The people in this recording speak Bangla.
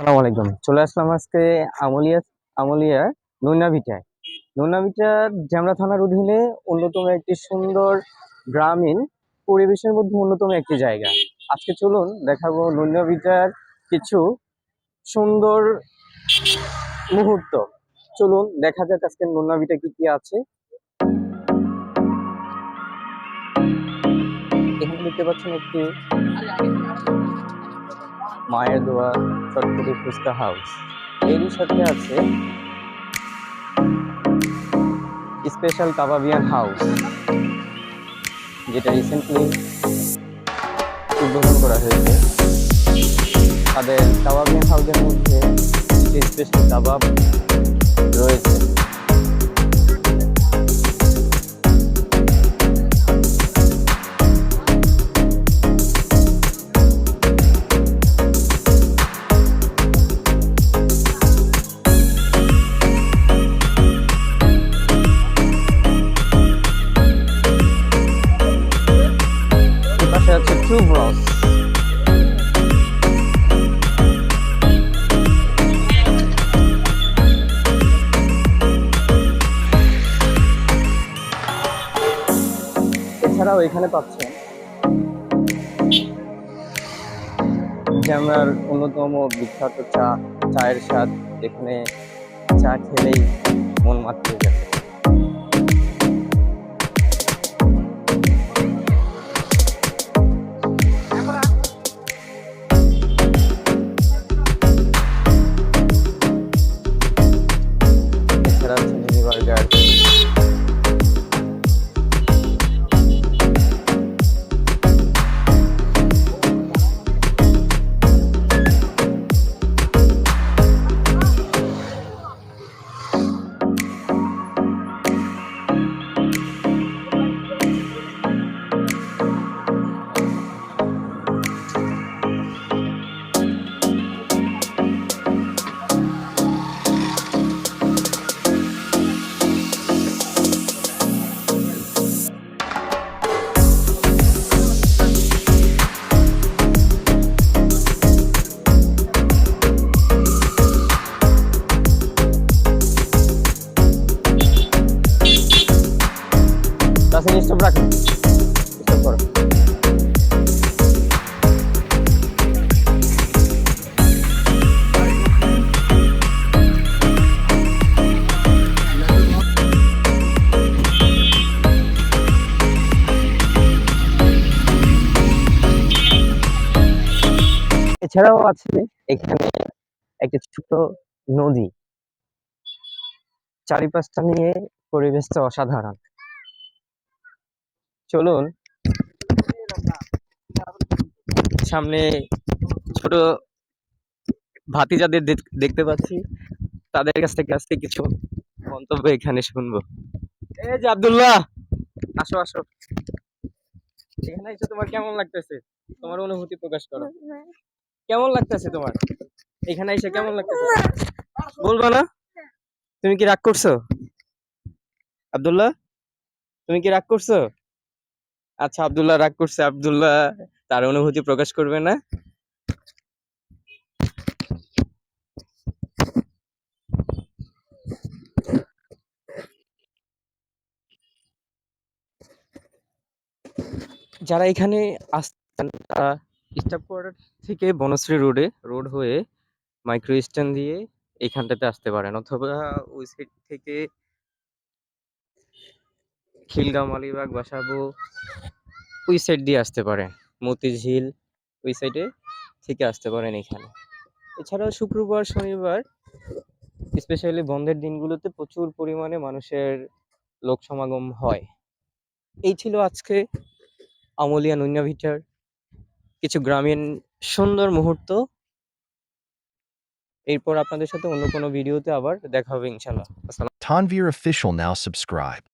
আসসালামু আলাইকুম। চলে আসলাম আজকে আমলিয়া আমলিয়ার নুনাভিটায় নুনাভিটার জ্যামরা থানার অধীনে অন্যতম একটি সুন্দর গ্রামীণ পরিবেশের মধ্যে অন্যতম একটি জায়গা। আজকে চলুন দেখাবো নুনাভিটার কিছু সুন্দর মুহূর্ত। চলুন দেখা যাক আজকে নুনাভিটা কি কি আছে। এখানে দেখতে পাচ্ছেন একটি মায়ের দোয়া চটপটি ফুচকা হাউস এরই সাথে আছে স্পেশাল কাবাবিয়ান হাউস যেটা রিসেন্টলি উদ্বোধন করা হয়েছে। তাদের কাবাবিয়ান হাউসের মধ্যে স্পেশাল কাবাব রয়েছে এছাড়াও এখানে পাচ্ছেন ক্যামেরার অন্যতম বিখ্যাত চা, চায়ের স্বাদ। এখানে চা খেলেই মন মাতিয়ে যাবে। এছাড়াও আছে এখানে একটা ছোট নদী। চারিপাশটা নিয়ে পরিবেশটা অসাধারণ। চলুন। সামনে ছোট ভাতিজাদের দেখ- দেখতে পাচ্ছি। তাদের কাছ থেকে আজকে কিছু মন্তব্য এখানে শুনব। এই যে আব্দুল্লাহ, আসো আসো। এখানে এসে তোমার কেমন লাগতেছে? তোমার অনুভূতি প্রকাশ করো। কেমন লাগতেছে তোমার? এখানে এসে কেমন লাগতেছে? বলবা না? তুমি কি রাগ করছ? আব্দুল্লাহ? তুমি কি রাগ করছ? আচ্ছা আব্দুল্লাহ রাগ করছে। আবদুল্লাহ তার অনুভূতি প্রকাশ করবে না। যারা এখানে আসছেন, তারা স্টাফ কোয়ার্টার থেকে বনশ্রী রোডে, রোড হয়ে মাইক্রো স্ট্যান্ড দিয়ে এইখানটাতে আসতে পারেন অথবা ওই সাইড থেকে খিলগাঁও, মালিবাগ, বাসাবো, ওই সাইড দিয়ে আসতে পারেন। মতিঝিল, ওই সাইডে থেকে আসতে পারেন এখানে। এছাড়াও শুক্রবার, শনিবার স্পেশালি বন্ধের দিনগুলোতে প্রচুর পরিমাণে মানুষের লোক সমাগম হয়। এই ছিল আজকে আমলিয়া নুন্যাভিটার কিছু গ্রামীণ সুন্দর মুহূর্ত। এরপর আপনাদের সাথে অন্য কোনো ভিডিওতে আবার দেখা হবে ইনশাল্লাহ আসসালাম। Tanvir Official now subscribe.